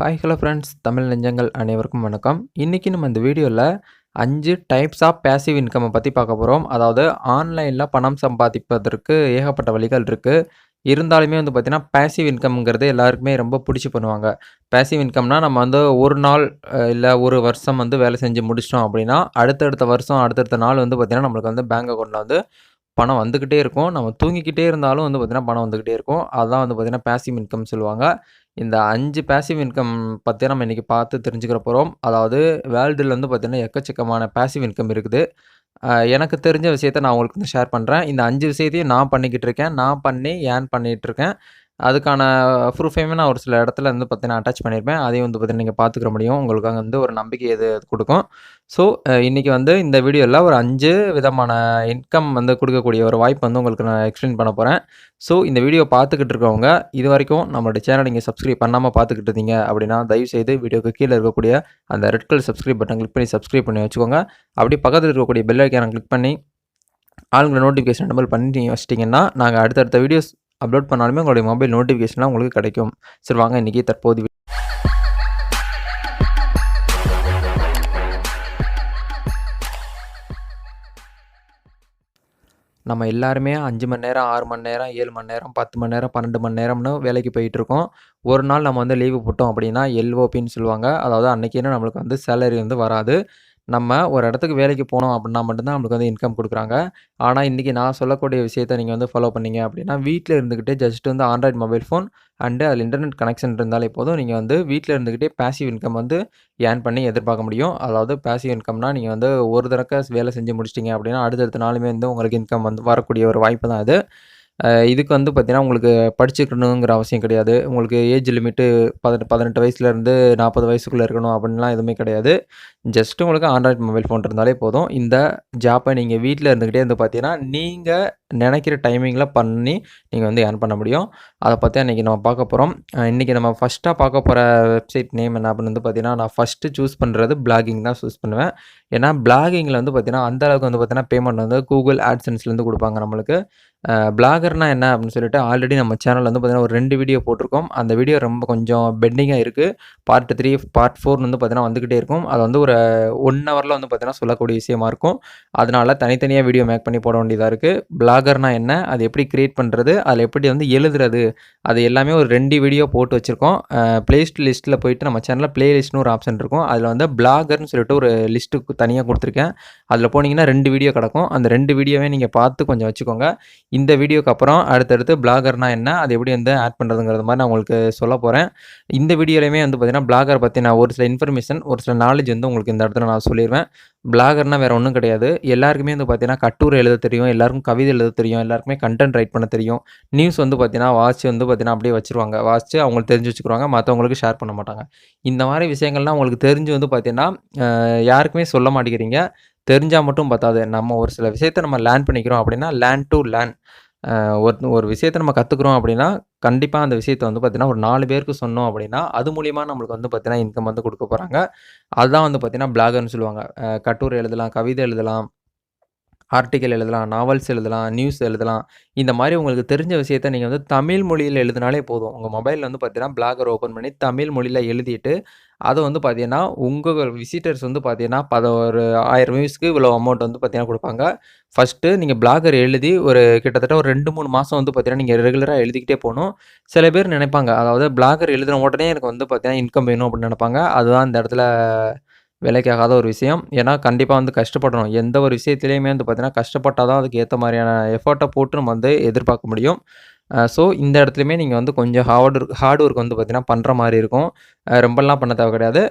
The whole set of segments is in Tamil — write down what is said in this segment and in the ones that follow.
ஹாய் ஹலோ ஃப்ரெண்ட்ஸ் தமிழ் நெஞ்சங்கள் அனைவருக்கும் வணக்கம். இன்றைக்கி நம்ம இந்த வீடியோவில் அஞ்சு டைப்ஸ் ஆஃப் பேசிவ் இன்கம்மை பற்றி பார்க்க போகிறோம் அதாவது ஆன்லைனில் பணம் சம்பாதிப்பதற்கு ஏகப்பட்ட வழிகள் இருக்குது இருந்தாலுமே வந்து பார்த்திங்கன்னா பேசிவ் இன்கம்ங்கிறது எல்லாருக்குமே ரொம்ப பிடிச்சி பண்ணுவாங்க. பேசிவ் இன்கம்னால் நம்ம வந்து ஒரு நாள் இல்லை ஒரு வருஷம் வந்து வேலை செஞ்சு முடிச்சிட்டோம் அப்படின்னா அடுத்தடுத்த வருஷம் அடுத்தடுத்த நாள் வந்து பார்த்திங்கன்னா நம்மளுக்கு வந்து பேங்க் அக்கௌண்ட்டில் வந்து பணம் வந்துக்கிட்டே இருக்கும். நம்ம தூங்கிக்கிட்டே இருந்தாலும் வந்து பார்த்திங்கன்னா பணம் வந்துக்கிட்டே இருக்கும். அதுதான் வந்து பார்த்திங்கன்னா பேசிவ் இன்கம் சொல்லுவாங்க. இந்த அஞ்சு பேசிவ் இன்கம் பற்றி நம்ம இன்றைக்கி பார்த்து தெரிஞ்சுக்கிற போகிறோம் அதாவது வேர்ல்டில் வந்து பார்த்திங்கன்னா எக்கச்சக்கமான பேசிவ் இன்கம் இருக்குது. எனக்கு தெரிஞ்ச விஷயத்த நான் உங்களுக்கு வந்து ஷேர் பண்ணுறேன் இந்த அஞ்சு விஷயத்தையும் நான் பண்ணிக்கிட்டு இருக்கேன். நான் பண்ணி ஏன் பண்ணிகிட்ருக்கேன் அதுக்கான ப்ரூஃபையுமே நான் ஒரு சில இடத்துல வந்து பார்த்தீங்கன்னா அட்டாச் பண்ணியிருப்பேன் அதையும் வந்து பார்த்தீங்கன்னா நீங்கள் பார்த்துக்கிற முடியும். உங்களுக்கு அங்கே வந்து ஒரு நம்பிக்கை இது கொடுக்கும். ஸோ இன்றைக்கி வந்து இந்த வீடியோவில் ஒரு அஞ்சு விதமான இன்கம் வந்து கொடுக்கக்கூடிய ஒரு வாய்ப்பு வந்து உங்களுக்கு நான் எக்ஸ்பிளைன் பண்ண போகிறேன் ஸோ இந்த வீடியோ பார்த்துக்கிட்டு இருக்கவங்க இது வரைக்கும் நம்மளுடைய சேனல் நீங்கள் சப்ஸ்கிரைப் பண்ணாமல் பார்த்துக்கிட்டு இருந்தீங்க அப்படின்னா தயவுசெய்து வீடியோக்கு கீழே இருக்கக்கூடிய அந்த red colour subscribe button click பண்ணி சப்ஸ்கிரைப் பண்ணி வச்சுக்கோங்க. அப்படி பக்கத்தில் இருக்கக்கூடிய பெல் ஐக்கான கிளிக் பண்ணி ஆளுங்களை நோட்டிஃபிகேஷன் எனபிள் பண்ணி வச்சிட்டிங்கன்னா நாங்கள் அடுத்தடுத்த வீடியோஸ் அப்லோட் பண்ணாலுமே உங்களுடைய மொபைல் நோட்டிஃபிகேஷன்லாம் உங்களுக்கு கிடைக்கும். சரி வாங்க இன்றைக்கி தற்போது நம்ம எல்லாருமே அஞ்சு மணி நேரம் ஆறு மணி நேரம் ஏழு மணி நேரம் பத்து மணி நேரம் பன்னெண்டு மணி நேரம்னு வேலைக்கு போயிட்டுருக்கோம் ஒரு நாள் நம்ம வந்து லீவு போட்டோம் அப்படின்னா எல்ஓபின்னு சொல்லுவாங்க. அதாவது அன்றைக்கின்னு நம்மளுக்கு வந்து சேலரி வந்து வராது. நம்ம ஒரு இடத்துக்கு வேலைக்கு போனோம் அப்படின்னா மட்டும்தான் நம்மளுக்கு வந்து இன்கம் கொடுக்குறாங்க. ஆனால் இன்றைக்கி நான் சொல்லக்கூடிய விஷயத்தை நீங்கள் வந்து ஃபாலோ பண்ணீங்க அப்படின்னா வீட்டில் இருந்துக்கிட்டே ஜஸ்ட் வந்து ஆண்ட்ராய்டு மொபைல் ஃபோன் அண்டு அதில் இன்டர்நெட் கனெக்ஷன் இருந்தாலே போதும். நீங்கள் வந்து வீட்டில் இருந்துக்கிட்டே பேசிவ் இன்கம் வந்து ஏர்ன் பண்ணி எதிர்பார்க்க முடியும். அதாவது பேசிவ் இன்கம்னா நீங்கள் வந்து ஒரு தடக்க வேலை செஞ்சு முடிச்சிட்டிங்க அப்படின்னா அடுத்தடுத்த நாளுமே வந்து உங்களுக்கு இன்கம் வந்து வரக்கூடிய ஒரு வாய்ப்பு தான் அது. இதுக்கு வந்து பார்த்திங்கன்னா உங்களுக்கு படிச்சுக்கணுங்கிற அவசியம் கிடையாது. உங்களுக்கு ஏஜ் லிமிட்டு பதினெட்டு பதினெட்டு வயசுலேருந்து நாற்பது வயசுக்குள்ளே இருக்கணும் அப்படின்லாம் எதுவுமே கிடையாது. ஜஸ்ட் உங்களுக்கு ஆண்ட்ராய்ட் மொபைல் ஃபோன் இருந்தாலே போதும். இந்த ஜாப்பை நீங்கள் வீட்டில் இருந்துக்கிட்டே வந்து பார்த்தீங்கன்னா நீங்கள் நினைக்கிற டைமிங்கில் பண்ணி நீங்கள் வந்து ஏர்ன் பண்ண முடியும். அதை பற்றி அன்றைக்கி நம்ம பார்க்க போகிறோம் இன்றைக்கி நம்ம ஃபஸ்ட்டாக பார்க்க போகிற வெப்சைட் நேம் என்ன அப்படின்னு வந்து பார்த்தீங்கன்னா நான் ஃபஸ்ட்டு சூஸ் பண்ணுறது பிளாகிங் தான் சூஸ் பண்ணுவேன். ஏன்னா பிளாகிங்கில் வந்து பார்த்திங்கன்னா அந்தளவுக்கு வந்து பார்த்திங்கன்னா பேமெண்ட் வந்து கூகுள் ஆட்சன்ஸ்லேருந்து கொடுப்பாங்க நம்மளுக்கு. பிளாகர்னா என்ன அப்படின்னு சொல்லிட்டு ஆல்ரெடி நம்ம சேனலில் வந்து பார்த்திங்கன்னா ஒரு ரெண்டு வீடியோ போட்டிருக்கோம். அந்த வீடியோ ரொம்ப கொஞ்சம் பெண்டிங்காக இருக்குது பார்ட் த்ரீ பார்ட் ஃபோர்னு வந்து பார்த்திங்கன்னா வந்துக்கிட்டே இருக்கும். அது வந்து ஒரு ஒன் ஹவரில் வந்து பார்த்தீங்கன்னா சொல்லக்கூடிய விஷயமா இருக்கும். அதனால தனித்தனியாக வீடியோ மேக் பண்ணி போட வேண்டியதாக இருக்குது பிளாகர்னா என்ன அது எப்படி க்ரியேட் பண்ணுறது அதில் எப்படி வந்து எழுதுறது அது எல்லாமே ஒரு ரெண்டு வீடியோ போட்டு வச்சுருக்கோம். ப்ளேஸ்ட் லிஸ்ட்டில் போயிட்டு நம்ம சேனலில் ப்ளேலிஸ்ட்னு ஒரு ஆப்ஷன் இருக்கும். அதில் வந்து பிளாகர்னு சொல்லிட்டு ஒரு லிஸ்ட்டு தனியாக கொடுத்துருக்கேன். அதில் போனீங்கன்னா ரெண்டு வீடியோ கிடக்கும். அந்த ரெண்டு வீடியோவே நீங்கள் பார்த்து கொஞ்சம் வச்சுக்கோங்க. இந்த வீடியோக்கு அப்புறம் அடுத்தடுத்து பிளாகர்னா என்ன அது எப்படி வந்து ஆட் பண்ணுறதுங்கிறது மாதிரி நான் உங்களுக்கு சொல்ல போகிறேன் இந்த வீடியோலையுமே வந்து பார்த்தீங்கன்னா பிளாகர் பற்றி நான் ஒரு சில இன்ஃபர்மேஷன் ஒரு சில நாலேஜ் வந்து உங்களுக்கு இந்த இடத்துல நான் சொல்லிடுவேன் பிளாகர்னால் வேறு ஒன்றும் கிடையாது. எல்லாருக்குமே வந்து பார்த்தீங்கன்னா கட்டுரை எழுத தெரியும். எல்லாருக்கும் கவிதை எழுத தெரியும். எல்லாருக்குமே கண்டென்ட் ரைட் பண்ண தெரியும். நியூஸ் வந்து பார்த்தீங்கன்னா வாட்ச் வந்து பார்த்தீங்கன்னா அப்படியே வச்சுருவாங்க. வாட்ச் அவங்களுக்கு தெரிஞ்சு வச்சுக்கிறாங்க மற்றவங்களுக்கு ஷேர் பண்ண மாட்டாங்க. இந்த மாதிரி விஷயங்கள்லாம் உங்களுக்கு தெரிஞ்சு வந்து பார்த்தீங்கன்னா யாருக்குமே சொல்ல மாட்டேங்கிறீங்க. தெரிஞ்சால் மட்டும் பார்த்தாது நம்ம ஒரு சில விஷயத்த நம்ம லேர்ன் பண்ணிக்கிறோம் அப்படின்னா லேர்ன் டு லேர்ன் ஒரு ஒரு விஷயத்த நம்ம கற்றுக்குறோம் அப்படின்னா கண்டிப்பாக அந்த விஷயத்தை வந்து பார்த்தீங்கன்னா ஒரு நாலு பேருக்கு சொன்னோம் அப்படின்னா அது மூலியமாக நம்மளுக்கு வந்து பார்த்தீங்கன்னா இன்கம் வந்து கொடுக்க போகிறாங்க அதுதான் வந்து பார்த்தீங்கன்னா பிளாகர்னு சொல்லுவாங்க. கட்டுரை எழுதலாம் கவிதை எழுதலாம் ஆர்டிக்கல் எழுதலாம் நாவல்ஸ் எழுதலாம் நியூஸ் எழுதலாம். இந்த மாதிரி உங்களுக்கு தெரிஞ்ச விஷயத்த நீங்கள் வந்து தமிழ் மொழியில் எழுதினாலே போதும். உங்கள் மொபைலில் வந்து பார்த்தீங்கன்னா பிளாகர் ஓப்பன் பண்ணி தமிழ் மொழியில் எழுதிட்டு அதை வந்து பார்த்தீங்கன்னா உங்கள் விசிட்டர்ஸ் வந்து பார்த்தீங்கன்னா பத ஒரு ஆயிரம் வியூஸ்க்கு இவ்வளோ அமௌண்ட் வந்து பார்த்தீங்கன்னா கொடுப்பாங்க. ஃபஸ்ட்டு நீங்கள் பிளாகர் எழுதி ஒரு கிட்டத்தட்ட ஒரு ரெண்டு மூணு மாதம் வந்து பார்த்தீங்கன்னா நீங்கள் ரெகுலராக எழுதிக்கிட்டே போகணும். சில பேர் நினைப்பாங்க அதாவது பிளாகர் எழுதின உடனே எனக்கு வந்து பார்த்தீங்கன்னா இன்கம் வேணும் அப்படின்னு நினைப்பாங்க. அதுதான் இந்த இடத்துல விலைக்காகாத ஒரு விஷயம். ஏன்னா கண்டிப்பாக வந்து கஷ்டப்படணும். எந்த ஒரு விஷயத்துலையுமே வந்து பார்த்தீங்கன்னா கஷ்டப்பட்டால் தான் அதுக்கு ஏற்ற மாதிரியான எஃபர்ட்டை போட்டு நம்ம வந்து எதிர்பார்க்க முடியும். ஸோ இந்த இடத்துலையுமே நீங்கள் வந்து கொஞ்சம் ஹார்ட் ஒர்க் ஹார்ட் ஒர்க் வந்து பார்த்தீங்கன்னா பண்ணுற மாதிரி இருக்கும். ரொம்பலாம் பண்ண தேவை கிடையாது.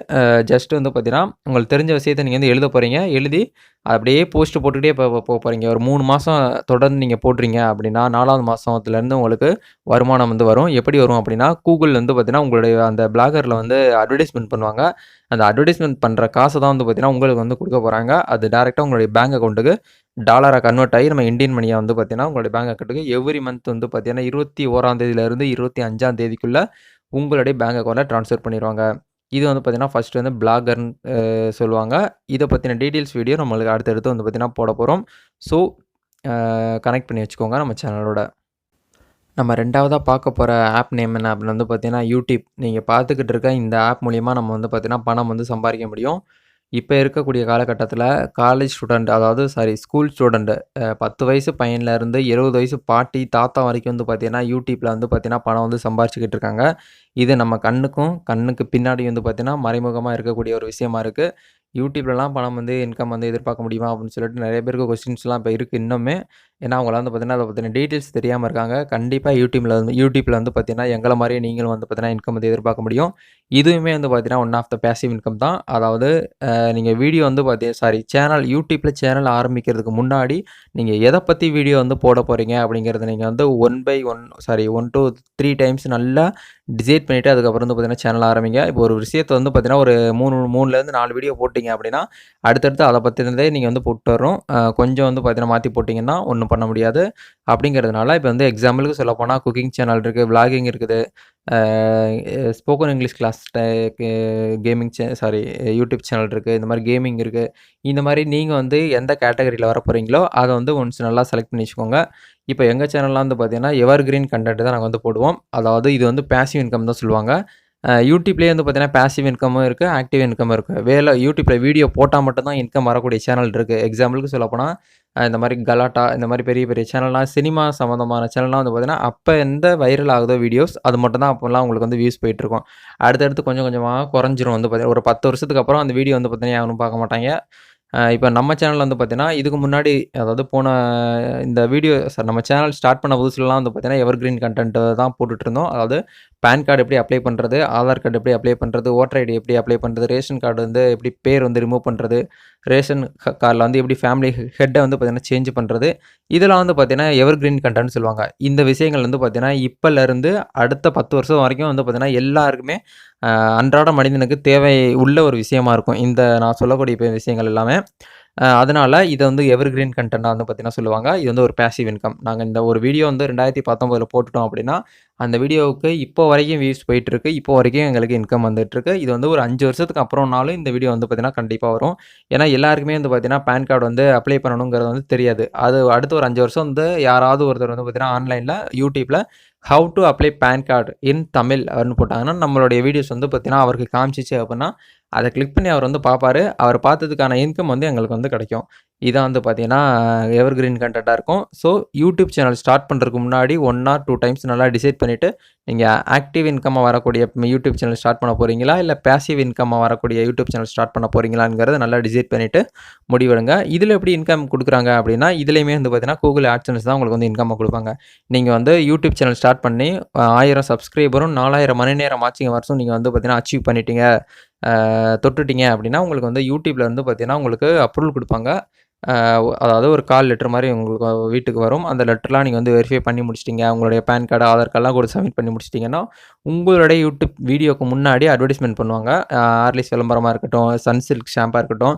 ஜஸ்ட் வந்து பார்த்தீங்கன்னா உங்களுக்கு தெரிஞ்ச விஷயத்தை நீங்கள் வந்து எழுத போகிறீங்க எழுதி அப்படியே போஸ்ட் போட்டுக்கிட்டே போ போக போகிறீங்க ஒரு மூணு மாதம் தொடர்ந்து நீங்கள் போடுறீங்க அப்படின்னா நாலாவது மாதத்துலேருந்து உங்களுக்கு வருமானம் வந்து வரும். எப்படி வரும் அப்படின்னா கூகுள் வந்து பார்த்திங்கன்னா உங்களுடைய அந்த பிளாகரில் வந்து அட்வர்டைஸ்மெண்ட் பண்ணுவாங்க. அந்த அட்வர்டைஸ்மெண்ட் பண்ணுற காசை தான் வந்து பார்த்தீங்கன்னா உங்களுக்கு வந்து கொடுக்க போகிறாங்க அது டேரெக்டாக உங்களுடைய பேங்க் அக்கௌண்ட்டுக்கு டாலராக கன்வெர்ட் ஆகி நம்ம இந்தியன் மணியாக வந்து பார்த்தீங்கன்னா உங்களுடைய பேங்க் அக்கௌண்ட்டுக்கு எவ்ரி மந்த் வந்து பார்த்தீங்கன்னா இருபத்தி ஓராம் தேதியிலேருந்து இருபத்தி அஞ்சாம் தேதிக்குள்ளே உங்களுடைய பேங்க் அக்கௌண்ட்டில் ட்ரான்ஸ்ஃபர் பண்ணிடுவாங்க இது வந்து பார்த்தீங்கன்னா ஃபஸ்ட்டு வந்து பிளாகர்னு சொல்லுவாங்க இதை பற்றின டீட்டெயில்ஸ் வீடியோ நம்மளுக்கு அடுத்தடுத்து வந்து பார்த்திங்கன்னா போட போகிறோம் ஸோ கனெக்ட் பண்ணி வச்சுக்கோங்க நம்ம சேனலோட நம்ம ரெண்டாவதாக பார்க்க போகிற ஆப் நேம் என்ன அப்படின்னு வந்து பார்த்தீங்கன்னா, யூடியூப். நீங்கள் பார்த்துக்கிட்டு இருக்க இந்த ஆப் மூலியமாக நம்ம வந்து பார்த்தீங்கன்னா, பணம் வந்து சம்பாதிக்க முடியும். இப்போ இருக்கக்கூடிய காலகட்டத்தில் காலேஜ் ஸ்டூடண்ட் அதாவது சாரி ஸ்கூல் ஸ்டூடெண்ட்டு பத்து வயசு பையன்லேருந்து 70 வயசு பாட்டி, தாத்தா வரைக்கும் வந்து பார்த்தீங்கன்னா, யூடியூப்பில் வந்து பார்த்திங்கன்னா பணம் வந்து சம்பாரிச்சுக்கிட்டு இருக்காங்க. இது நம்ம கண்ணுக்கும், கண்ணுக்கு பின்னாடி வந்து பார்த்தீங்கன்னா, மறைமுகமாக இருக்கக்கூடிய ஒரு விஷயமா இருக்குது யூடியூப்லலாம் பணம் வந்து இன்கம் வந்து எதிர்பார்க்க முடியுமா? அப்படின்னு சொல்லிட்டு நிறைய பேருக்கு கொஸ்டின்ஸ்லாம் இப்போ இருக்குது இன்னுமே. ஏன்னா, அவங்களாம் வந்து பார்த்தீங்கன்னா, அதை பத்தின டீட்டெயில்ஸ் தெரியாமல் இருக்காங்க. கண்டிப்பாக யூடியூப்பில் வந்து யூடியூப்பில் வந்து பார்த்தீங்கன்னா, எங்களை மாதிரியே நீங்களும் வந்து பார்த்தீங்கன்னா, இன்கம் வந்து எதிர்பார்க்க முடியும். இதுவுமே வந்து பார்த்தீங்கன்னா, one of the passive income தான். அதாவது நீங்கள் வீடியோ வந்து பார்த்தீங்க சாரி சேனல் யூடியூப்பில் சேனல் ஆரம்பிக்கிறதுக்கு முன்னாடி, நீங்கள் எதை பற்றி வீடியோ வந்து போட போகிறீங்க அப்படிங்கிறத நீங்கள் வந்து one by one sorry one two three times நல்லா டிசைட் பண்ணிவிட்டு அதுக்கப்புறம் வந்து பார்த்தீங்கன்னா, சேனல் ஆரம்பிங்க. இப்போ ஒரு விஷயத்தை வந்து பார்த்தீங்கன்னா, ஒரு 3 3லேருந்து 4 வீடியோ போட்டிங்க அப்படின்னா, அடுத்தடுத்து அதை பற்றினதே நீங்கள் வந்து போட்டு வரும் கொஞ்சம் வந்து பார்த்தீங்கன்னா, மாற்றி போட்டிங்கன்னா ஒன்றும் பண்ண முடியாது. அப்படிங்கிறதுனால இப்போ வந்து எக்ஸாம்பிளுக்கு சொல்லப்போனால் குக்கிங் சேனல் இருக்குது விளாகிங் இருக்குது. ஸ்போக்கன் இங்கிலீஷ் கிளாஸ் கேமிங் சே சாரி யூடியூப் சேனல் இருக்குது இந்த மாதிரி கேமிங் இருக்குது இந்த மாதிரி நீங்கள் வந்து எந்த கேட்டகரியில் வர போகிறீங்களோ அதை வந்து ஒன்ஸ் நல்லா செலக்ட் பண்ணி வச்சுக்கோங்க. இப்போ எங்கள் சேனல்லாம் வந்து பார்த்தீங்கன்னா, எவர் கிரீன் கண்டென்ட் தான் நாங்கள் வந்து போடுவோம். அதாவது இது வந்து பேசிவ் இன்கம் தான் சொல்லுவாங்க. யூடியூப்லேயே வந்து பார்த்தீங்கன்னா, பேசிவ் இன்கமும் இருக்குது ஆக்டிவ் இன்கமும் இருக்குது வேலை யூடியூப்பில் வீடியோ போட்டால் மட்டும்தான் இன்கம் வரக்கூடிய சேனல் இருக்குது எக்ஸாம்பிளுக்கு சொல்லப்போனால் இந்த மாதிரி கலாட்டா இந்த மாதிரி பெரிய பெரிய சேனல்லாம் சினிமா சம்மந்தமான சேனல்லாம் வந்து பார்த்தீங்கன்னா, அப்போ எந்த வைரல் ஆகுதோ வீடியோஸ், அது மட்டும் தான் அப்போலாம் உங்களுக்கு வந்து வியூஸ் போயிட்டுருக்கும். அடுத்தடுத்து கொஞ்சம் கொஞ்சமாக குறைஞ்சிரும் வந்து பார்த்தீங்கன்னா, ஒரு 10 வருஷத்துக்கு அப்புறம் அந்த வீடியோ வந்து பார்த்தீங்கன்னா, யாரும் பார்க்க மாட்டாங்க. இப்போ நம்ம சேனல் வந்து பார்த்தீங்கன்னா, இதுக்கு முன்னாடி அதாவது போன இந்த வீடியோ சார் நம்ம சேனல் ஸ்டார்ட் பண்ண புதுசுலலாம் வந்து பார்த்தீங்கன்னா, எவர் கிரீன் கண்டென்ட்டு தான் போட்டுட்ருந்தோம் அதாவது பேன் கார்டு எப்படி அப்ளை பண்ணுறது ஆதார் கார்டு எப்படி அப்ளை பண்ணுறது ஓட்டர் ஐடி எப்படி அப்ளை பண்ணுறது ரேஷன் கார்டு வந்து எப்படி பேர் வந்து ரிமூவ் பண்ணுறது ரேஷன் கார்டில் வந்து எப்படி ஃபேமிலி ஹெ வந்து பார்த்திங்கன்னா சேஞ்ச் பண்ணுறது இதெல்லாம் வந்து பார்த்தீங்கன்னா, எவர் கிரீன் கண்டென்ட் சொல்லுவாங்க. இந்த விஷயங்கள் வந்து பார்த்தீங்கன்னா, இப்போலேருந்து அடுத்த 10 வருஷம் வரைக்கும் வந்து பார்த்திங்கன்னா எல்லாருக்குமே அன்றாட மனிதனுக்கு தேவை உள்ள ஒரு விஷயமா இருக்கும். இந்த நான் சொல்லக்கூடிய விஷயங்கள் எல்லாமே. அதனால் இதை வந்து எவர் கிரீன் வந்து பார்த்தீங்கன்னா சொல்லுவாங்க. இது வந்து ஒரு பேசிவ் இன்கம். நாங்கள் இந்த ஒரு வீடியோ வந்து 2019ல போட்டுட்டோம் அப்படின்னா, அந்த வீடியோவுக்கு இப்போ வரைக்கும் வியூஸ் போயிட்டுருக்கு. இப்போ வரைக்கும் எங்களுக்கு இன்கம் வந்துட்டுருக்கு. இது வந்து ஒரு அஞ்சு வருஷத்துக்கு அப்புறம்னாலும் இந்த வீடியோ வந்து பார்த்தீங்கன்னா, கண்டிப்பாக வரும். ஏன்னா, எல்லாருக்குமே வந்து பார்த்தீங்கன்னா, பேன் கார்டு வந்து அப்ளை பண்ணணுங்கிறது வந்து தெரியாது. அது அடுத்து ஒரு அஞ்சு வருஷம் வந்து யாராவது ஒருத்தர் வந்து பார்த்தீங்கன்னா, ஆன்லைனில் யூடியூப்பில் how to apply PAN card in Tamil அப்படின்னு போட்டாங்கன்னா, நம்மளுடைய வீடியோஸ் வந்து பார்த்தீங்கன்னா, அவருக்கு காமிச்சிச்சு அப்படின்னா, அதை கிளிக் பண்ணி அவர் வந்து பார்ப்பார் அவர் பார்த்ததுக்கான இன்கம் வந்து எங்களுக்கு வந்து கிடைக்கும். இதான் வந்து பார்த்தீங்கன்னா, எவர் கிரீன் கண்டென்ட்டாக இருக்கும். ஸோ யூடியூப் சேனல் ஸ்டார்ட் பண்ணுறதுக்கு முன்னாடி ஒன் ஆர் டூ டைம்ஸ் நல்லா டிசைட் பண்ணிவிட்டு நீங்கள் ஆக்டிவ் இன்கம்மாக வரக்கூடிய யூடியூப் சேனல் ஸ்டார்ட் பண்ண போறீங்களா? இல்லை பேசிவ் இன்கம்மாக வரக்கூடிய யூடியூப் சேனல் ஸ்டார்ட் பண்ண போகிறீங்களாங்கிறத நல்லா டிசைட் பண்ணிவிட்டு முடிவெடுங்க. இதில் எப்படி இன்கம் கொடுக்குறாங்க அப்படின்னா, இதுலேயுமே வந்து பார்த்தீங்கன்னா, கூகுள் ஆட்சன்ஸ் தான் உங்களுக்கு வந்து இன்கம் கொடுப்பாங்க நீங்கள் வந்து யூடியூப் சேனல் ஸ்டார்ட் பண்ணி ஆயிரம் சப்ஸ்கிரைபரும் 4000 மணி நேரம் வாட்சிங் வருஷம் நீங்கள் வந்து பார்த்தீங்கன்னா, அச்சீவ் பண்ணிட்டீங்க. தொட்டுட்டிங்க தொட்டுட்டீங்க அப்படின்னா, உங்களுக்கு வந்து யூடியூப்பில் வந்து பார்த்தீங்கன்னா, உங்களுக்கு அப்ரூவல் கொடுப்பாங்க அதாவது ஒரு கால் லெட்டர் மாதிரி உங்களுக்கு வீட்டுக்கு வரும். அந்த லெட்டர்லாம் நீங்கள் வந்து வெரிஃபை பண்ணி முடிச்சிட்டிங்க உங்களுடைய பேன் கார்டு, ஆதார் கார்டெலாம் கூட சப்மிட் பண்ணி முடிச்சிட்டிங்கன்னா உங்களுடைய யூடியூப் வீடியோக்கு முன்னாடி அட்வர்டைஸ்மெண்ட் பண்ணுவாங்க. ஆர்லிஸ் விளம்பரமாக இருக்கட்டும், சன்சில்க் ஷாம்பாக இருக்கட்டும்,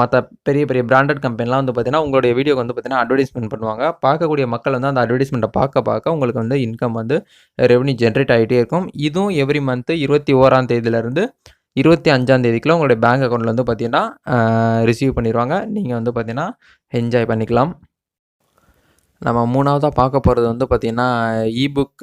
மற்ற பெரிய பெரிய பிராண்டட் கம்பெனிலாம் வந்து பார்த்தீங்கன்னா, உங்களுடைய வீடியோக்கு வந்து பார்த்தீங்கன்னா, அட்வர்டைஸ்மெண்ட் பண்ணுவாங்க. பார்க்கக்கூடிய மக்கள் வந்து அந்த அட்வர்டைஸ்மெண்ட்டை பார்க்க பார்க்க உங்களுக்கு வந்து இன்கம் வந்து ரெவன்யூ ஜென்ரேட் ஆகிட்டே இருக்கும். இதுவும் எவ்ரி மந்த்து இருபத்தி ஓராம் தேதியிலேருந்து 25ஆம் தேதிக்குள்ள உங்களுடைய பேங்க் அக்கவுண்ட்ல வந்து பார்த்தீங்கன்னா, ரிசீவ் பண்ணிடுவாங்க நீங்கள் வந்து பார்த்தீங்கன்னா, என்ஜாய் பண்ணிக்கலாம். நம்ம மூணாவதாக பார்க்க போகிறது வந்து பார்த்திங்கன்னா இபுக்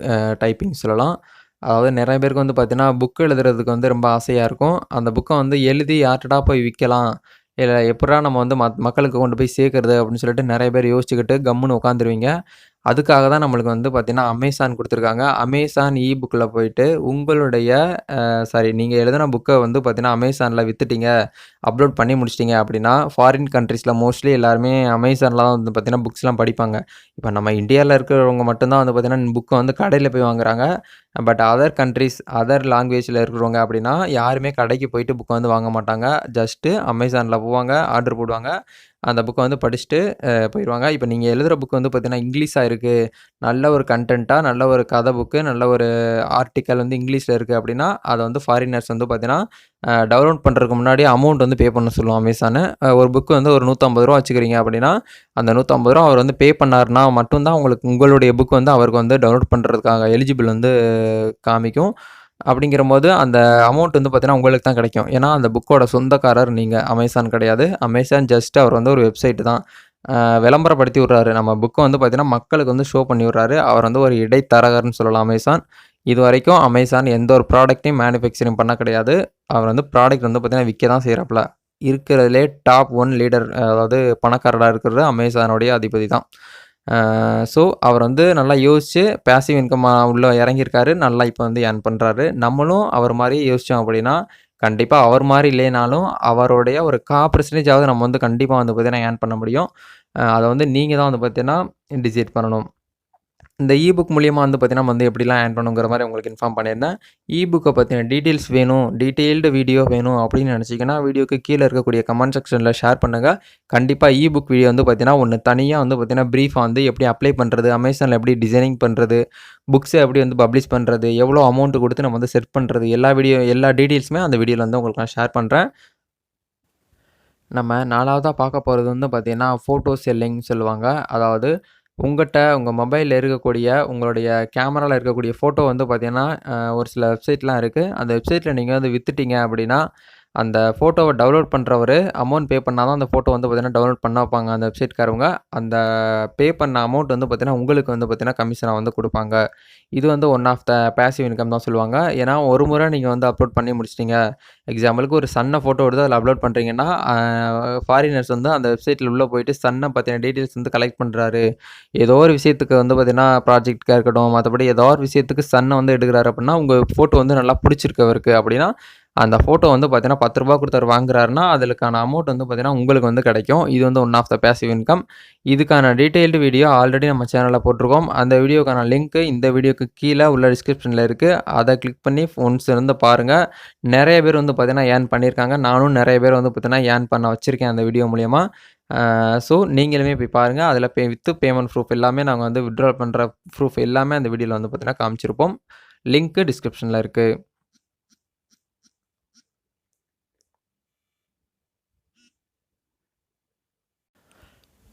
டைப்பிங் சொல்லலாம். அதாவது நிறைய பேருக்கு வந்து பார்த்தீங்கன்னா, புக் எழுதுறதுக்கு வந்து ரொம்ப ஆசையாக இருக்கும். அந்த புக்கை வந்து எழுதி யார்கிட்டா போய் விற்கலாம் இல்லை எப்படா நம்ம வந்து மத் மக்களுக்கு கொண்டு போய் சேர்க்குறது அப்படின்னு சொல்லிட்டு நிறைய பேர் யோசிச்சுக்கிட்டு கம்முன்னு உட்காந்துருவீங்க. அதுக்காக தான் நம்மளுக்கு வந்து பார்த்திங்கன்னா அமேசான் கொடுத்துருக்காங்க அமேசான் இ புக்கில் போயிட்டு உங்களுடைய சாரி நீங்கள் எழுதின புக்கை வந்து பார்த்திங்கன்னா அமேசானில் விற்றுட்டிங்க அப்லோட் பண்ணி முடிச்சிட்டிங்க அப்படின்னா, ஃபாரின் கண்ட்ரீஸில் மோஸ்ட்லி எல்லாருமே அமேசானில் தான் வந்து பார்த்தீங்கன்னா, புக்ஸ்லாம் படிப்பாங்க. இப்போ நம்ம இந்தியாவில் இருக்கிறவங்க மட்டும்தான் வந்து பார்த்தீங்கன்னா, புக்கை வந்து கடையில் போய் வாங்குறாங்க. பட் அதர் கண்ட்ரீஸ், அதர் லாங்குவேஜில் இருக்கிறவங்க அப்படின்னா, யாருமே கடைக்கு போயிட்டு புக்கை வந்து வாங்க மாட்டாங்க. ஜஸ்ட்டு அமேசானில் போவாங்க, ஆர்டர் போடுவாங்க. அந்த புக்கை வந்து படிச்சுட்டு போயிடுவாங்க இப்போ நீங்கள் எழுதுகிற புக்கு வந்து பார்த்தீங்கன்னா, இங்கிலீஷாக இருக்கு. நல்ல ஒரு கண்டென்ட்டாக நல்ல ஒரு கதை புக்கு, நல்ல ஒரு ஆர்டிக்கல் வந்து இங்கிலீஷில் இருக்குது அப்படின்னா, அதை வந்து ஃபாரினர்ஸ் வந்து பார்த்தீங்கன்னா, டவுன்லோட் பண்ணுறதுக்கு முன்னாடி அமௌண்ட் வந்து பே பண்ண சொல்லுவோம் அமேசானு. ஒரு புக்கு வந்து ஒரு நூற்றம்பது ரூபா வச்சுக்கிறீங்க அப்படின்னா, அந்த நூற்றம்பது ரூபா அவர் வந்து பே பண்ணாருன்னா மட்டும்தான் உங்களுக்கு உங்களுடைய புக் வந்து அவருக்கு வந்து டவுன்லோட் பண்ணுறதுக்காக எலிஜிபிள் வந்து காமிக்கும். அப்படிங்கிறபோது அந்த அமௌண்ட் வந்து பார்த்தீங்கன்னா, உங்களுக்கு தான் கிடைக்கும். ஏன்னா, அந்த புக்கோட சொந்தக்காரர் நீங்கள் அமேசான் கிடையாது. அமேசான் ஜஸ்ட் அவர் வந்து ஒரு வெப்சைட் தான். விளம்பரப்படுத்தி விட்றாரு. நம்ம புக்கை வந்து பார்த்தீங்கன்னா, மக்களுக்கு வந்து ஷோ பண்ணி விட்றாரு. அவர் வந்து ஒரு இடைத்தரகர்ன்னு சொல்லலாம் அமேசான். இது வரைக்கும் அமேசான் எந்த ஒரு ப்ராடக்ட்டையும் மேனுஃபேக்சரிங் பண்ண கிடையாது. அவர் வந்து ப்ராடக்ட் வந்து பார்த்தீங்கன்னா, விற்க தான் செய்கிறப்பல இருக்கிறதுலே டாப் ஒன் லீடர் அதாவது பணக்காரராக இருக்கிறது அமேசானுடைய அதிபதி தான். ஸோ அவர் வந்து நல்லா யோசித்து பேசிவ் இன்கமாக உள்ளே இறங்கியிருக்காரு. நல்லா இப்போ வந்து ஏர்ன் பண்ணுறாரு நம்மளும் அவர் மாதிரி யோசித்தோம் அப்படின்னா, கண்டிப்பாக அவர் மாதிரி இல்லைனாலும், அவருடைய ஒரு கா பர்சன்டேஜாவது நம்ம வந்து கண்டிப்பாக வந்து பார்த்தீங்கன்னா, ஏர்ன் பண்ண முடியும். அதை வந்து நீங்கள் தான் வந்து பார்த்தீங்கன்னா, டிசைட் பண்ணணும். இந்த இ புக் வந்து பார்த்தீங்கன்னா, வந்து எப்படிலாம் ஆட் பண்ணணுங்கிற மாதிரி உங்களுக்கு இன்ஃபார்ம் பண்ணியிருந்தேன். இ புக்க டீட்டெயில்ஸ் வேணும், டீட்டெயில்டு வீடியோ வேணும் அப்படின்னு நினச்சிங்கன்னா வீடியோக்கு கீழே இருக்கக்கூடிய கமெண்ட் செக்ஷனில் ஷேர் பண்ணுங்க. கண்டிப்பாக இ புக் வீடியோ வந்து பார்த்தீங்கன்னா, ஒன்று தனியாக வந்து பார்த்தீங்கன்னா, ப்ரீஃபாக வந்து எப்படி அப்ளை பண்ணுறது அமேசானில் எப்படி டிசைனிங் பண்ணுறது புக்ஸை எப்படி வந்து பப்ளிஷ் பண்ணுறது எவ்வளோ அமௌண்ட் கொடுத்து நம்ம வந்து செட் பண்ணுறது எல்லா வீடியோ எல்லா டீட்டெயில்ஸுமே அந்த வீடியோவில் வந்து உங்களுக்கு நான் ஷேர் பண்ணுறேன் நம்ம நாலாவதாக பார்க்க போகிறது வந்து பார்த்திங்கன்னா ஃபோட்டோ செல்லிங்ன்னு சொல்லுவாங்க. அதாவது உங்கள்கிட்ட உங்கள் மொபைலில் இருக்கக்கூடிய உங்களுடைய கேமராவில் இருக்கக்கூடிய ஃபோட்டோ வந்து பார்த்திங்கன்னா ஒரு சில வெப்சைட்லாம் இருக்குது அந்த வெப்சைட்டில் நீங்கள் வந்து விற்றுட்டீங்க அப்படின்னா, அந்த ஃபோட்டோவை டவுன்லோட் பண்ணுறவர் அமௌண்ட் பே பண்ணால் தான் அந்த ஃபோட்டோ வந்து பார்த்தீங்கன்னா, டவுன்லோட் பண்ண வைப்பாங்க அந்த வெப்சைட்காரவங்க. அந்த பே பண்ண அமௌண்ட் வந்து பார்த்திங்கன்னா உங்களுக்கு வந்து பார்த்திங்கன்னா கமிஷனாக வந்து கொடுப்பாங்க இது வந்து one of the passive income தான் சொல்லுவாங்க. ஏன்னா, ஒரு முறை நீங்கள் வந்து அப்லோட் பண்ணி முடிச்சிட்டிங்க எக்ஸாம்பிளுக்கு ஒரு சன்னை ஃபோட்டோ எடுத்து அதில் அப்லோட் பண்ணுறீங்கன்னா ஃபாரினர்ஸ் வந்து அந்த வெப்சைட்டில் உள்ளே போயிட்டு சன்னை பார்த்தீங்கன்னா டீட்டெயில்ஸ் வந்து கலெக்ட் பண்ணுறாரு ஏதோ ஒரு விஷயத்துக்கு வந்து பார்த்தீங்கன்னா, ப்ராஜெக்ட்க்கா இருக்கட்டும், மற்றபடி ஏதோ ஒரு விஷயத்துக்கு சன்னை வந்து எடுக்கிறாரு அப்படின்னா, உங்கள் ஃபோட்டோ வந்து நல்லா பிடிச்சிருக்கவருக்கு அப்படின்னா, அந்த ஃபோட்டோ வந்து பார்த்தீங்கன்னா, பத்து ரூபா கொடுத்தவர் வாங்குறாருன்னா, அதுக்கான அமௌண்ட் வந்து பார்த்தீங்கன்னா, உங்களுக்கு வந்து கிடைக்கும். இது வந்து one of the passive income. இதுக்கான டீட்டெயில்டு வீடியோ ஆல்ரெடி நம்ம சேனலில் போட்டிருக்கோம் அந்த வீடியோக்கான லிங்க் இந்த வீடியோக்கு கீழே உள்ள டிஸ்கிரிப்ஷனில் இருக்குது அதை கிளிக் பண்ணி ஒன்ஸ் இருந்து பாருங்கள் நிறைய பேர் வந்து பார்த்தீங்கன்னா, ஏர்ன் பண்ணியிருக்காங்க. நானும் நிறைய பேர் வந்து பார்த்தீங்கன்னா, ஏர்ன் பண்ண வச்சுருக்கேன் அந்த வீடியோ மூலிமா ஸோ நீங்களுமே போய் பாருங்கள் அதில் பே வித்து பேமெண்ட் ப்ரூஃப் எல்லாமே நாங்கள் வந்து வித்ட்ரால் பண்ணுற ப்ரூஃப் எல்லாமே அந்த வீடியோவில் வந்து பார்த்தீங்கன்னா, காமிச்சிருப்போம். லிங்க் டிஸ்கிரிப்ஷனில் இருக்குது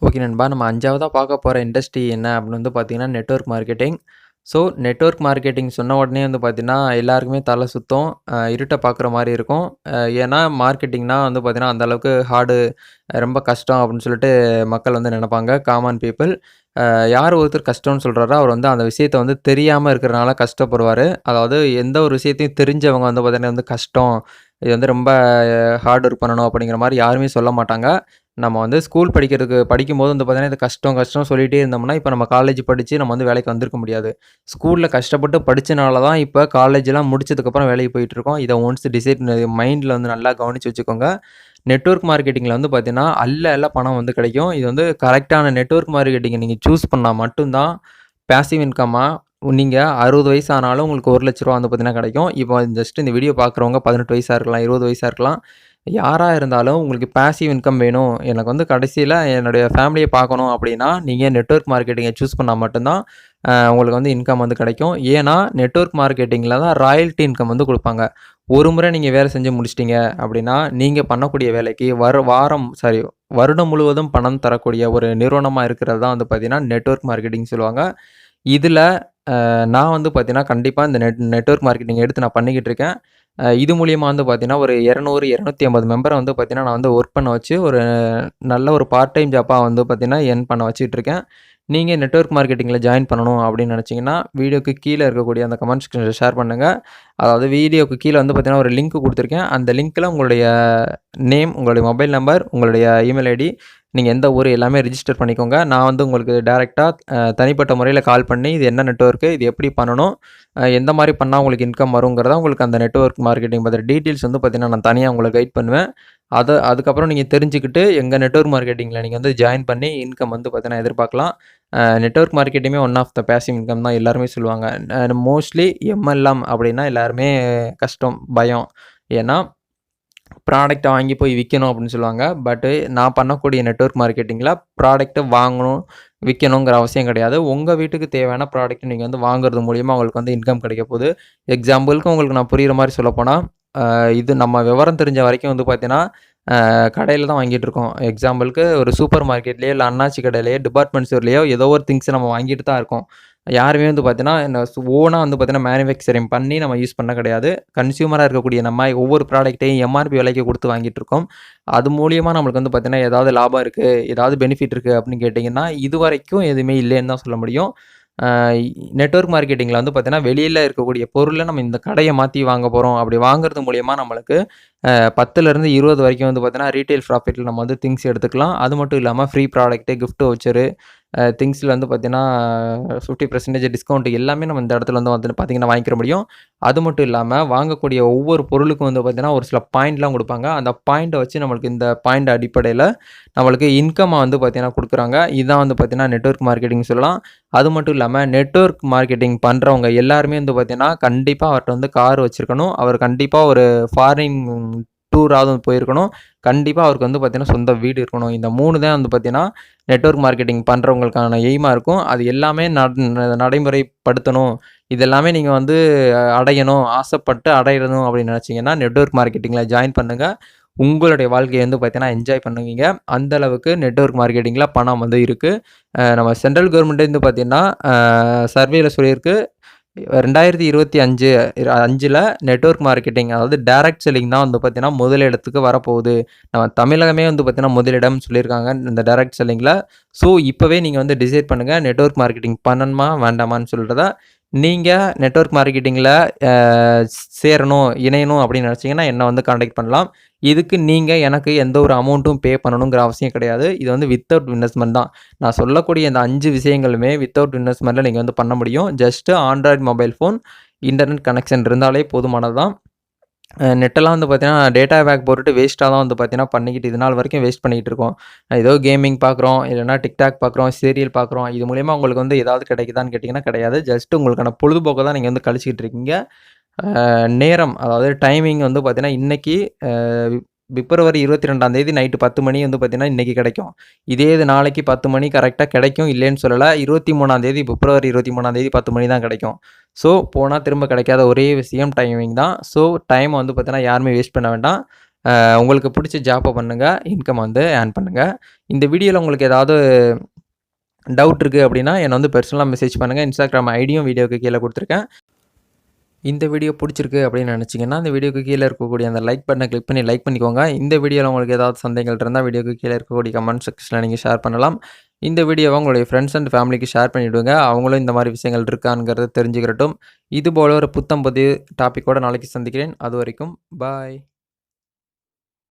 ஓகே நண்பா. நம்ம அஞ்சாவதாக பார்க்க போகிற இண்டஸ்ட்ரி என்ன அப்படின்னு வந்து பார்த்தீங்கன்னா, network marketing. So network marketing சொன்ன உடனே வந்து பார்த்திங்கன்னா எல்லாருக்குமே தலை சுத்தம் இருட்டை பார்க்குற மாதிரி இருக்கும். ஏன்னா மார்க்கெட்டிங்னா வந்து பார்த்திங்கன்னா அந்தளவுக்கு ஹார்டு ரொம்ப கஷ்டம் அப்படின்னு சொல்லிட்டு மக்கள் வந்து நினப்பாங்க காமன் பீப்புள் யார் ஒருத்தர் கஷ்டம்னு சொல்கிறாரோ அவர் வந்து அந்த விஷயத்தை வந்து தெரியாமல் இருக்கிறனால கஷ்டப்படுவார் அதாவது எந்த ஒரு விஷயத்தையும் தெரிஞ்சவங்க வந்து பார்த்திங்கன்னா வந்து கஷ்டம். இது வந்து ரொம்ப ஹார்ட் ஒர்க் பண்ணணும் அப்படிங்கிற மாதிரி யாருமே சொல்ல மாட்டாங்க. நம்ம வந்து ஸ்கூல் படிக்கிறதுக்கு படிக்கும்போது வந்து பார்த்தீங்கன்னா, இது கஷ்டம் கஷ்டம் சொல்லிகிட்டே இருந்தோம்னா, இப்போ நம்ம காலேஜ் படித்து நம்ம வந்து வேலைக்கு வந்திருக்க முடியாது. ஸ்கூலில் கஷ்டப்பட்டு படித்தனால தான் இப்போ காலேஜ்லாம் முடிச்சதுக்கப்புறம் வேலைக்கு போயிட்டுருக்கோம். இதை ஒன்ஸ் டிசைட் மைண்டில் வந்து நல்லா கவனிச்சு வச்சுக்கோங்க. நெட்வொர்க் மார்க்கெட்டிங்கில் வந்து பார்த்தீங்கன்னா, அல்ல எல்லாம் பணம் வந்து கிடைக்கும். இது வந்து கரெக்டான நெட்வொர்க் மார்க்கெட்டிங்கை நீங்கள் சூஸ் பண்ணால் மட்டும்தான் பேசிவ் இன்கம்மாக நீங்கள் அறுபது வயசு ஆனாலும் உங்களுக்கு ரூ. 1,00,000 வந்து பார்த்தீங்கன்னா கிடைக்கும். இப்போ ஜஸ்ட் இந்த வீடியோ பார்க்குறவங்க பதினெட்டு வயசாக இருக்கலாம், இருபது வயசாக இருக்கலாம். யாராக இருந்தாலும் உங்களுக்கு பேசிவ் இன்கம் வேணும். எனக்கு வந்து கடைசியில் என்னுடைய ஃபேமிலியை பார்க்கணும் அப்படின்னா, நீங்கள் நெட்வொர்க் மார்க்கெட்டிங்கை சூஸ் பண்ணால் மட்டும்தான் உங்களுக்கு வந்து இன்கம் வந்து கிடைக்கும். ஏன்னா, நெட்வொர்க் மார்க்கெட்டிங்கில் தான் ராயல்ட்டி இன்கம் வந்து கொடுப்பாங்க ஒரு முறை நீங்கள் வேலை செஞ்சு முடிச்சிட்டிங்க அப்படின்னா, நீங்கள் பண்ணக்கூடிய வேலைக்கு வர வாரம் சாரி வருடம் முழுவதும் பணம் தரக்கூடிய ஒரு நிறுவனமாக இருக்கிறது தான் வந்து பார்த்திங்கன்னா நெட்வொர்க் மார்க்கெட்டிங் சொல்லுவாங்க. இதில் நான் வந்து பார்த்தீங்கன்னா, கண்டிப்பாக இந்த நெட் நெட்வொர்க் மார்க்கெட்டிங் எடுத்து நான் பண்ணிக்கிட்டு இருக்கேன். இது மூலியமாக வந்து பார்த்தீங்கன்னா, ஒரு இரநூறு இரநூத்தி ஐம்பது மெம்பரை வந்து பார்த்தீங்கன்னா, நான் வந்து ஒர்க் பண்ண வச்சு ஒரு நல்ல ஒரு பார்ட் டைம் ஜாப்பாக வந்து பார்த்தீங்கன்னா, என் பண்ண வச்சுட்டு இருக்கேன். நீங்கள் நெட்வொர்க் மார்க்கெட்டிங்கில் ஜாயின் பண்ணணும் அப்படின்னு நினச்சிங்கன்னா வீடியோக்கு கீழே இருக்கக்கூடிய அந்த கமெண்ட்ஸ் ஷேர் பண்ணுங்கள் அதாவது வீடியோக்கு கீழே வந்து பார்த்தீங்கன்னா, ஒரு லிங்க் கொடுத்துருக்கேன் அந்த லிங்க்கில் உங்களுடைய நேம், உங்களுடைய மொபைல் நம்பர், உங்களுடைய இமெயில் ஐடி, நீங்கள் எந்த ஊர் எல்லாமே ரிஜிஸ்டர் பண்ணிக்கோங்க. நான் வந்து உங்களுக்கு டேரெக்டாக தனிப்பட்ட முறையில் கால் பண்ணி, இது என்ன நெட்வொர்க்கு, இது எப்படி பண்ணணும், எந்த மாதிரி பண்ணால் உங்களுக்கு இன்கம் வருங்கிறத உங்களுக்கு அந்த நெட்வொர்க் மார்க்கெட்டிங் பற்றி டீட்டெயில்ஸ் வந்து பார்த்தீங்கன்னா, நான் தனியாக உங்களை கைட் பண்ணுவேன். அதை அதுக்கப்புறம் நீங்கள் தெரிஞ்சுக்கிட்டு, எங்கள் நெட்வொர்க் மார்க்கெட்டிங்கில் நீங்கள் வந்து ஜாயின் பண்ணி இன்கம் வந்து பார்த்தீங்கன்னா எதிர்பார்க்கலாம். Network network one of the passive income தான் எல்லாருமே சொல்லுவாங்க. மோஸ்ட்லி எம்எல்எம் அப்படின்னா எல்லாருமே கஷ்டம், பயம். ஏன்னா, ப்ராடக்ட்டை வாங்கி போய் விற்கணும் அப்படின்னு சொல்லுவாங்க. பட்டு நான் பண்ணக்கூடிய நெட்வொர்க் மார்க்கெட்டிங்கில் ப்ராடக்ட்டை வாங்கணும், விற்கணுங்கிற அவசியம் கிடையாது. உங்கள் வீட்டுக்கு தேவையான ப்ராடக்ட்டை நீங்கள் வந்து வாங்குறது மூலிமா உங்களுக்கு வந்து இன்கம் கிடைக்க போகுது. எக்ஸாம்பிளுக்கு உங்களுக்கு நான் புரிகிற மாதிரி சொல்லப்போனால் இது நம்ம விவரம் தெரிஞ்ச வரைக்கும் வந்து பார்த்தீங்கன்னா, கடையில் தான் வாங்கிட்டு இருக்கோம் எக்ஸாம்பிளுக்கு ஒரு சூப்பர் மார்க்கெட்லேயோ இல்லை அண்ணாச்சி கடையிலையோ டிபார்ட்மெண்ட் ஸ்டோர்லேயோ ஏதோ ஒரு திங்ஸ் நம்ம வாங்கிட்டு தான் இருக்கோம் யாருமே வந்து பார்த்தீங்கன்னா ஓனாக வந்து பார்த்தீங்கன்னா மேனுஃபேக்சரிங் பண்ணி நம்ம யூஸ் பண்ண கிடையாது. கன்சியூமராக இருக்கக்கூடிய நம்ம ஒவ்வொரு ப்ராடக்ட்டையும் எம்ஆர்பி விலைக்கு கொடுத்து வாங்கிட்டு இருக்கோம். அது மூலியமாக நம்மளுக்கு வந்து பார்த்தீங்கன்னா ஏதாவது லாபம் இருக்குது ஏதாவது பெனிஃபிட் இருக்குது அப்படின்னு கேட்டிங்கன்னா இது வரைக்கும் எதுவுமே இல்லைன்னு தான் சொல்ல முடியும். நெட்வொர்க் மார்க்கெட்டிங்கில் வந்து பார்த்திங்கன்னா வெளியில் இருக்கக்கூடிய பொருளை நம்ம இந்த கடையை மாற்றி வாங்க போகிறோம் அப்படி வாங்குறது மூலியமாக நம்மளுக்கு பத்துலேருந்து இருபது வரைக்கும் வந்து பார்த்தீங்கன்னா ரீட்டைல் ப்ராஃபிட்டில் நம்ம வந்து திங்ஸ் எடுத்துக்கலாம். அது மட்டும் இல்லாமல் ஃப்ரீ ப்ராடக்ட்டு கிஃப்ட் வச்சரு திங்ஸில் வந்து பார்த்தீங்கன்னா ஃபிஃப்டி பர்சன்டேஜ் டிஸ்கவுண்ட் எல்லாமே நம்ம இந்த இடத்துல வந்து வந்து பார்த்திங்கன்னா வாங்கிக்கிற முடியும். அது மட்டும் இல்லாமல் வாங்கக்கூடிய ஒவ்வொரு பொருளுக்கும் வந்து பார்த்தீங்கன்னா ஒரு சில பாயிண்ட்லாம் கொடுப்பாங்க. அந்த பாயிண்ட்டை வச்சு நம்மளுக்கு இந்த பாயிண்ட் அடிப்படையில் நம்மளுக்கு இன்கம்மை வந்து பார்த்தீங்கன்னா கொடுக்குறாங்க. இதுதான் வந்து பார்த்தீங்கன்னா நெட்வொர்க் மார்க்கெட்டிங் சொல்லலாம். அது மட்டும் இல்லாமல் நெட்வொர்க் மார்க்கெட்டிங் பண்ணுறவங்க எல்லாருமே வந்து பார்த்திங்கன்னா கண்டிப்பாக அவர்கிட்ட வந்து கார் வச்சுருக்கணும். அவர் கண்டிப்பாக ஒரு ஃபாரின் டூராவது போயிருக்கணும். கண்டிப்பாக அவருக்கு வந்து பார்த்தீங்கன்னா சொந்த வீடு இருக்கணும். இந்த மூணு தான் வந்து பார்த்தீங்கன்னா நெட்வொர்க் மார்க்கெட்டிங் பண்ணுறவங்களுக்கான எய்மாக இருக்கும். அது எல்லாமே நட- நடைமுறைப்படுத்தணும். இது எல்லாமே நீங்கள் வந்து அடையணும். ஆசைப்பட்டு அடையணும் அப்படின்னு நினச்சிங்கன்னா நெட்வொர்க் மார்க்கெட்டிங்கில் ஜாயின் பண்ணுங்கள் உங்களுடைய வாழ்க்கையை வந்து பார்த்தீங்கன்னா என்ஜாய் பண்ணுவீங்க. அந்த அளவுக்கு நெட்வொர்க் மார்க்கெட்டிங்கில் பணம் வந்து இருக்குது நம்ம சென்ட்ரல் கவர்மெண்ட்டு வந்து பார்த்திங்கன்னா சர்வேல சொல்லியிருக்கு. ரெண்டாயிரத்தி இருபத்தி அஞ்சு அஞ்சில் நெட்வொர்க் மார்க்கெட்டிங் அதாவது டேரக்ட் செல்லிங் தான் வந்து பார்த்தீங்கன்னா முதலிடத்துக்கு வரப்போகுது. நம்ம தமிழகமே வந்து பார்த்திங்கன்னா முதலிடம் சொல்லியிருக்காங்க இந்த டேரக்ட் செல்லிங்கில் ஸோ இப்போவே நீங்கள் வந்து டிசைட் பண்ணுங்கள் நெட்வொர்க் மார்க்கெட்டிங் பண்ணணுமா வேண்டாமான்னு சொல்கிறத நீங்கள் நெட்வொர்க் மார்க்கெட்டிங்கில் சேரணும் இணையணும் அப்படின்னு நினச்சிங்கன்னா என்னை வந்து காண்டாக்ட் பண்ணலாம். இதுக்கு நீங்கள் எனக்கு எந்த ஒரு அமௌண்ட்டும் பே பண்ணணுங்கிற அவசியம் கிடையாது. இது வந்து வித்தவுட் இன்வெஸ்ட்மெண்ட் தான். நான் சொல்லக்கூடிய இந்த அஞ்சு விஷயங்களுமே வித்தவுட் இன்வெஸ்ட்மெண்ட்டில் நீங்கள் வந்து பண்ண முடியும். Just android mobile phone internet connection இருந்தாலே போதுமானது தான் நெட்டெல்லாம் வந்து பார்த்தீங்கன்னா டேட்டா பேக் போட்டுட்டு வேஸ்ட்டாக தான் வந்து பார்த்தீங்கன்னா பண்ணிக்கிட்டு இது நாள் வரைக்கும் வேஸ்ட் பண்ணிக்கிட்டு இருக்கோம். ஏதோ கேமிங் பார்க்குறோம் இல்லைனா டிக்டாக் பார்க்குறோம் சீரியல் பார்க்குறோம் இது மூலிமா உங்களுக்கு வந்து ஏதாவது கிடைக்குதான்னு கேட்டிங்கன்னா கிடையாது. ஜஸ்ட் உங்களுக்கான பொழுதுபோக்கை தான் நீங்கள் வந்து கழிச்சிக்கிட்டு இருக்கீங்க. நேரம் அதாவது டைமிங் வந்து பார்த்திங்கன்னா இன்றைக்கி பிப்ரவரி இருபத்தி ரெண்டாம் தேதி நைட்டு பத்து மணி வந்து பார்த்தீங்கன்னா இன்றைக்கி கிடைக்கும். இதே இது நாளைக்கு பத்து மணி கரெக்டாக கிடைக்கும் இல்லைன்னு சொல்லலை. இருபத்தி மூணாம் தேதி பிப்ரவரி இருபத்தி மூணாம் தேதி பத்து மணி தான் கிடைக்கும். ஸோ போனால் திரும்ப கிடைக்காத ஒரே விஷயம் டைமிங் தான். ஸோ டைம் வந்து பார்த்திங்கன்னா யாருமே வேஸ்ட் பண்ண வேண்டாம். உங்களுக்கு பிடிச்ச ஜாப்பை பண்ணுங்கள் இன்கம் வந்து ஏர்ன் பண்ணுங்கள் இந்த வீடியோவில் உங்களுக்கு ஏதாவது டவுட் இருக்குது அப்படின்னா என்னை வந்து பர்சனலாக மெசேஜ் பண்ணுங்கள் இன்ஸ்டாகிராம் ஐடியும் வீடியோக்கு கீழே கொடுத்துருக்கேன். இந்த வீடியோ பிடிச்சிருக்கு அப்படின்னு நினச்சிங்கன்னா இந்த வீடியோக்கு கீழே இருக்கக்கூடிய அந்த லைக் பட்டனை கிளிக் பண்ணி லைக் பண்ணிக்கோங்க. இந்த வீடியோவில் உங்களுக்கு ஏதாவது சந்தேகங்கள் இருந்தால் வீடியோக்கு கீழே இருக்கக்கூடிய கமெண்ட் செக்ஷனில் நீங்கள் ஷேர் பண்ணலாம். இந்த வீடியோவை உங்களுடைய ஃப்ரெண்ட்ஸ் அண்ட் ஃபேமிலிக்கு ஷேர் பண்ணிவிடுங்க அவங்களும் இந்த மாதிரி விஷயங்கள் இருக்காங்கிறத தெரிஞ்சுக்கிறட்டும். இதுபோல் ஒரு புத்தம் புதிய டாப்பிக்கோட நாளைக்கு சந்திக்கிறேன். அது வரைக்கும் பாய்